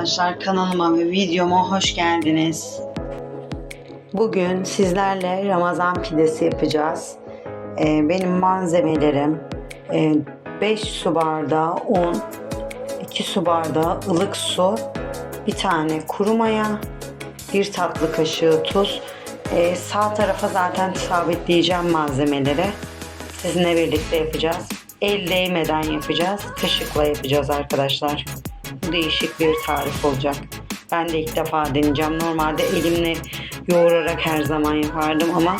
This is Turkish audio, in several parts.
Arkadaşlar kanalıma ve videoma hoş geldiniz. Bugün sizlerle Ramazan pidesi yapacağız. Ee, benim malzemelerim 5 su bardağı un, 2 su bardağı ılık su, bir tane kuru maya, bir tatlı kaşığı tuz. Ee, sağ tarafa zaten sabitleyeceğim malzemeleri. Sizinle birlikte yapacağız. El değmeden yapacağız. Kaşıkla yapacağız arkadaşlar. Değişik bir tarif olacak. Ben de ilk defa deneyeceğim. Normalde elimle yoğurarak her zaman yapardım ama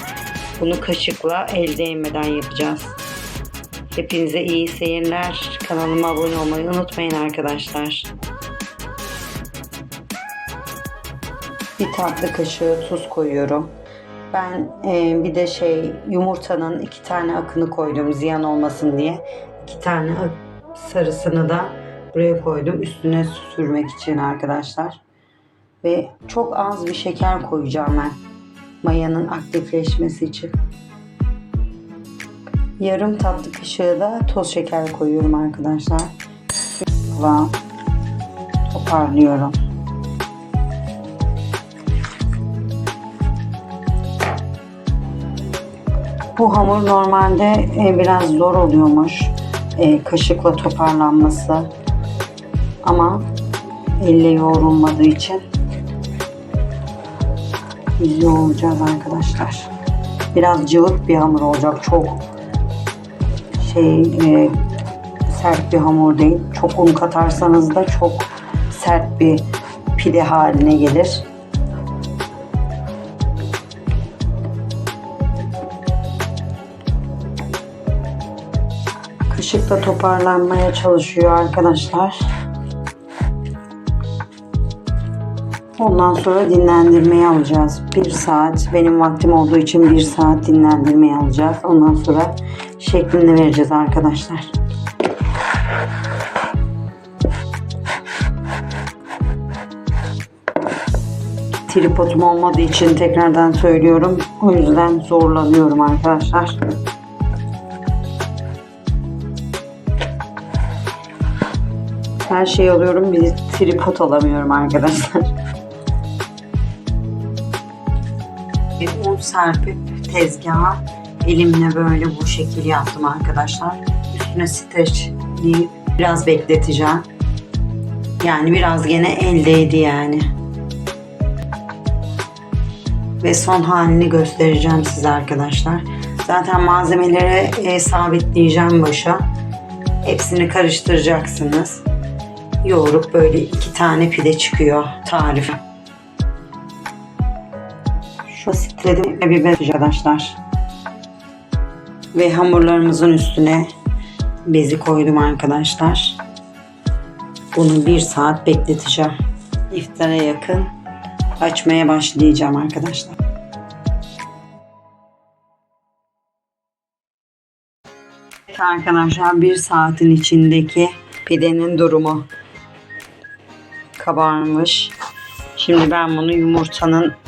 bunu kaşıkla el değmeden yapacağız. Hepinize iyi seyirler. Kanalıma abone olmayı unutmayın arkadaşlar. Bir tatlı kaşığı tuz koyuyorum. Ben e, bir de şey yumurtanın iki tane akını koydum ziyan olmasın diye. İki tane sarısını da buraya koydum üstüne sürmek için arkadaşlar. Ve çok az bir şeker koyacağım ben. Mayanın aktifleşmesi için. Yarım tatlı kaşığı da toz şeker koyuyorum arkadaşlar. Ve toparlıyorum. Bu hamur normalde e, biraz zor oluyormuş. E, kaşıkla toparlanması. Ama elle yoğrulmadığı için yoğuracağız arkadaşlar. Biraz cıvık bir hamur olacak. Çok şey e, sert bir hamur değil. Çok un katarsanız da çok sert bir pide haline gelir. Kaşıkla toparlanmaya çalışıyor arkadaşlar. Ondan sonra dinlendirmeye alacağız. Bir saat benim vaktim olduğu için bir saat dinlendirmeye alacağız. Ondan sonra şeklini vereceğiz arkadaşlar. Tripodum olmadığı için tekrardan söylüyorum. O yüzden zorlanıyorum arkadaşlar. Her şeyi alıyorum. Bir tripod alamıyorum arkadaşlar. Bir un serpip tezgaha elimle böyle bu şekil yaptım arkadaşlar. Üstüne streçleyip biraz bekleteceğim. Yani biraz gene eldeydi yani. Ve son halini göstereceğim size arkadaşlar. Zaten malzemeleri e, sabitleyeceğim başa. Hepsini karıştıracaksınız. Yoğurup böyle iki tane pide çıkıyor tarifi. Şu sitledim ve biber arkadaşlar. Ve hamurlarımızın üstüne bezi koydum arkadaşlar. Bunu bir saat bekleteceğim. İftara yakın açmaya başlayacağım arkadaşlar. Evet arkadaşlar bir saatin içindeki pidenin durumu kabarmış. Şimdi ben bunu yumurtanın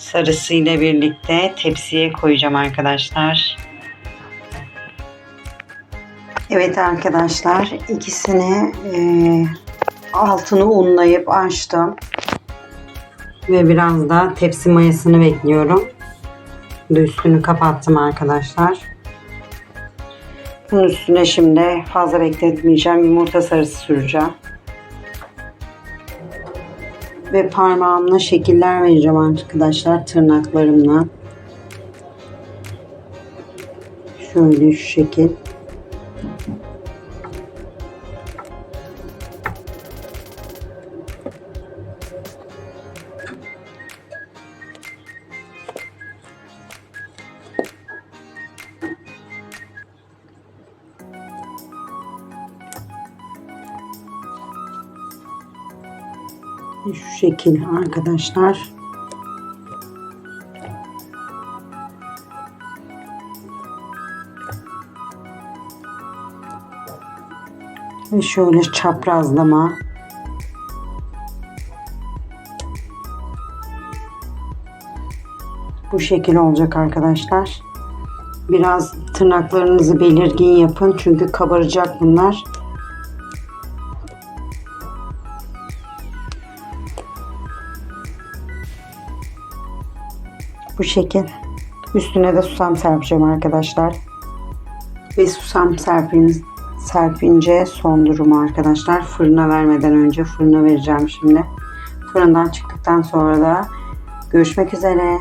sarısıyla birlikte tepsiye koyacağım arkadaşlar. Evet arkadaşlar ikisini e, altını unlayıp açtım. Ve biraz da tepsi mayasını bekliyorum. Üstünü kapattım arkadaşlar. Bunun üstüne şimdi fazla bekletmeyeceğim. Yumurta sarısı süreceğim. Ve parmağımla şekiller vereceğim arkadaşlar tırnaklarımla. Şöyle şu şekil. Şu şekil arkadaşlar. Ve şöyle çaprazlama. Bu şekil olacak arkadaşlar. Biraz tırnaklarınızı belirgin yapın çünkü kabaracak bunlar. Bu şekil. Üstüne de susam serpeceğim arkadaşlar. Ve susam serpiniz, serpince son durumu arkadaşlar. Fırına vermeden önce fırına vereceğim şimdi. Fırından çıktıktan sonra da görüşmek üzere.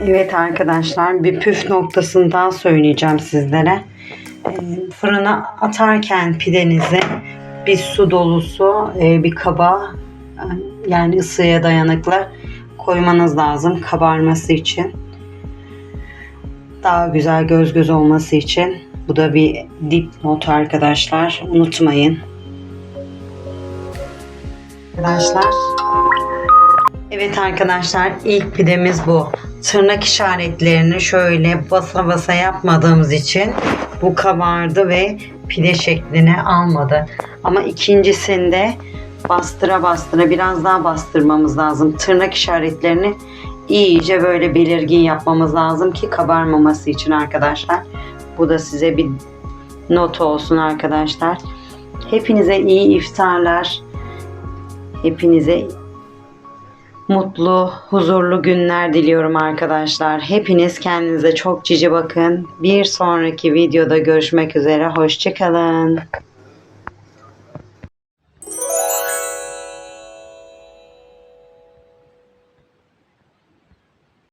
Evet arkadaşlar bir püf noktasından söyleyeceğim sizlere. Ee, Fırına atarken pidenizi bir su dolusu e, bir kaba yani ısıya dayanıklı koymanız lazım kabarması için. Daha güzel göz göz olması için. Bu da bir dipnot arkadaşlar. Unutmayın. Arkadaşlar. Evet arkadaşlar ilk pidemiz bu. Tırnak işaretlerini şöyle basa basa yapmadığımız için bu kabardı ve pide şeklini almadı. Ama ikincisinde bastıra bastıra biraz daha bastırmamız lazım. Tırnak işaretlerini iyice böyle belirgin yapmamız lazım ki kabarmaması için arkadaşlar. Bu da size bir not olsun arkadaşlar. Hepinize iyi iftarlar. Hepinize mutlu, huzurlu günler diliyorum arkadaşlar. Hepiniz kendinize çok cici bakın. Bir sonraki videoda görüşmek üzere. Hoşçakalın.